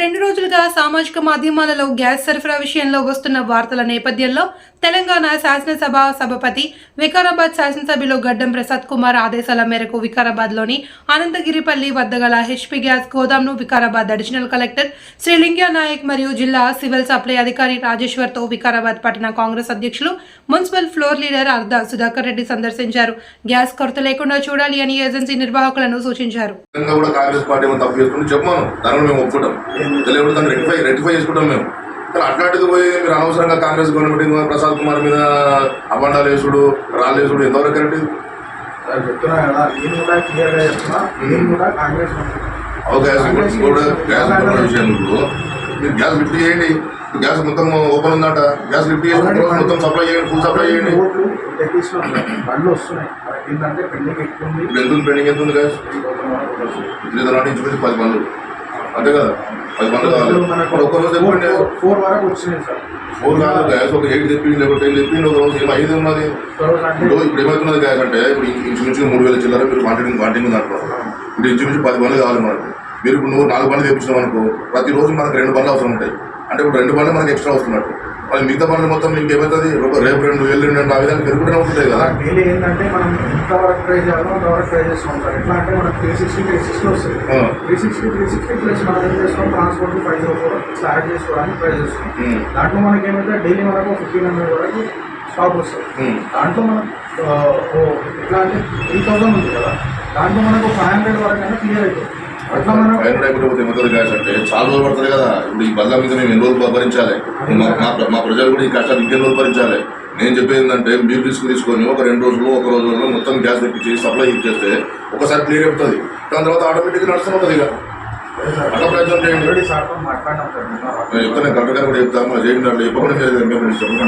రెండు రోజులుగా సామాజిక మాధ్యమాలలో గ్యాస్ సరఫరా విషయంలో వస్తున్న వార్తల నేపథ్యంలో తెలంగాణ శాసనసభ సభపతి వికారాబాద్ శాసనసభ్యులు గడ్డం ప్రసాద్ కుమార్ ఆదేశాల మేరకు వికారాబాద్లోని అనంతగిరిపల్లి వద్ద గల హెచ్పీ గ్యాస్ గోదాంను వికారాబాద్ అడిషనల్ కలెక్టర్ శ్రీ లింగ్యా నాయక్ మరియు జిల్లా సివిల్ సప్లై అధికారి రాజేశ్వర్తో వికారాబాద్ పట్టణ కాంగ్రెస్ అధ్యక్షులు మున్సిపల్ ఫ్లోర్ లీడర్ అర్ధ సుధాకర్ రెడ్డి సందర్శించారు. గ్యాస్ కొరత లేకుండా చూడాలి అని ఏజెన్సీ నిర్వాహకులను సూచించారు. తెలియదు దాన్ని రెక్టిఫై రెక్టిఫై చేసుకుంటాం మేము. కానీ అట్లాంటిది పోయి మీరు అనవసరంగా కాంగ్రెస్ గవర్నమెంట్ ప్రసాద్ కుమార్ మీద అబండాలు వేసుడు రాళ్ళు వేసుడు ఎంతవరకు కరెక్ట్ ఇది? సార్ చెప్తున్నా కదా నేను కూడా క్లియర్గా చెప్తున్నా. నేను కూడా కాంగ్రెస్ మనిషి. ఓ గ్యాస్ మీరు గ్యాస్ లిఫ్ట్ చేయండి. గ్యాస్ మొత్తం ఓపెన్ ఉందంట. గ్యాస్ లిఫ్ట్ చేసి మొత్తం సప్లై చేయండి ఫుల్ సప్లై చేయండి. బండ్లు వస్తున్నాయి. ఏంటంటే పెండింగ్ ఎక్కువ ఉంది. ఇప్పుడు ఎంత ఉంది పెండింగ్ ఎంత ఉంది గ్యాస్ నాటి ఇంచుమించు పది పనులు అంతే కదా పది పనులు కావాలి ఇప్పుడు ఒక్క రోజు చెప్పండి ఫోర్ వరకు వచ్చినాయి సార్. ఫోర్ కాదు గ్యాస్ ఒక ఎయిట్ తెప్పింది లేకపోతే టెన్ తెప్పింది ఒక రోజు ఏమో ఐదు ఉన్నది. ఒక ఇప్పుడు ఇప్పుడు ఏమవుతున్నది గ్యాస్ అంటే ఇప్పుడు ఇంచు- ఇంచుమించు మూడు వేల చిల్లర మీరు వాంటింగ్ వాంటింగ్ అంటున్నారు ఇప్పుడు ఇంచుమించు పది పనులు కావాలి మనకు. మీరు ఇప్పుడు నువ్వు నాలుగు పనులు తెప్పించినావు అనుకో ప్రతిరోజు మనకు రెండు పనులు అవసరం ఉంటాయి. అంటే ఇప్పుడు రెండు పనులు మనకి ఎక్స్ట్రా వస్తున్నట్టు. మరి మిగతా పనులు మొత్తం మీకు ఏమవుతుంది? రేపు- రెండు వేలు రెండు రెండు ఆ విధాలు పెరుగుతూనే ఉంటుంటాయి కదా? డైలీ ఏంటంటే మనం ఎంతవరకు ట్రై చేయాలో అంతవరకు ట్రై చేస్తాం సార్ ఎట్లా అంటే మనకు త్రీ సిక్స్టీ త్రీ సిక్స్టీ వస్తుంది. Three sixty three sixty plus మనం ఏం చేస్తాం? ట్రాన్స్పోర్ట్ ఫైవ్ జీరో ఫోర్ ఇట్లా యాడ్ చేసుకోవడానికి ట్రై చేస్తాం. దాంట్లో మనకి ఏమైతే డైలీ మనకు ఫిఫ్టీన్ హండ్రెడ్ వరకు స్టాక్ వస్తుంది. దాంట్లో మనం ఎట్లా అంటే త్రీ థౌసండ్ ఉంది కదా? దాంట్లో మనకు ఫైవ్ హండ్రెడ్ వరకు అయినా క్లియర్ అవుతుంది అయిపోతే ఏమవుతుంది గ్యాస్ అంటే చాలా రోజులు పడుతుంది కదా. ఇప్పుడు ఈ బల్ల మీద మేము ఎన్ని రోజులు భరించాలి? మా మా ప్ర- మా ప్రజలు కూడా ఈ కష్టాలు ఇంకెన్ని రోజులు భరించాలి? నేను చెప్పేది ఏంటంటే మీరు రిస్క్ తీసుకొని ఒక రెండు రోజులు ఒక రోజుల్లో మొత్తం గ్యాస్ తెప్పించి సప్లై ఇచ్చేస్తే ఒకసారి క్లియర్ అవుతుంది దాని తర్వాత ఆటోమేటిక్గా నడుస్తుంటుంది ఇక. అట్లా ప్రయత్నం చేయండి. చెప్తాను కరెక్ట్ గారు కూడా చెప్తాను మరి చేయండి చెప్పకుండా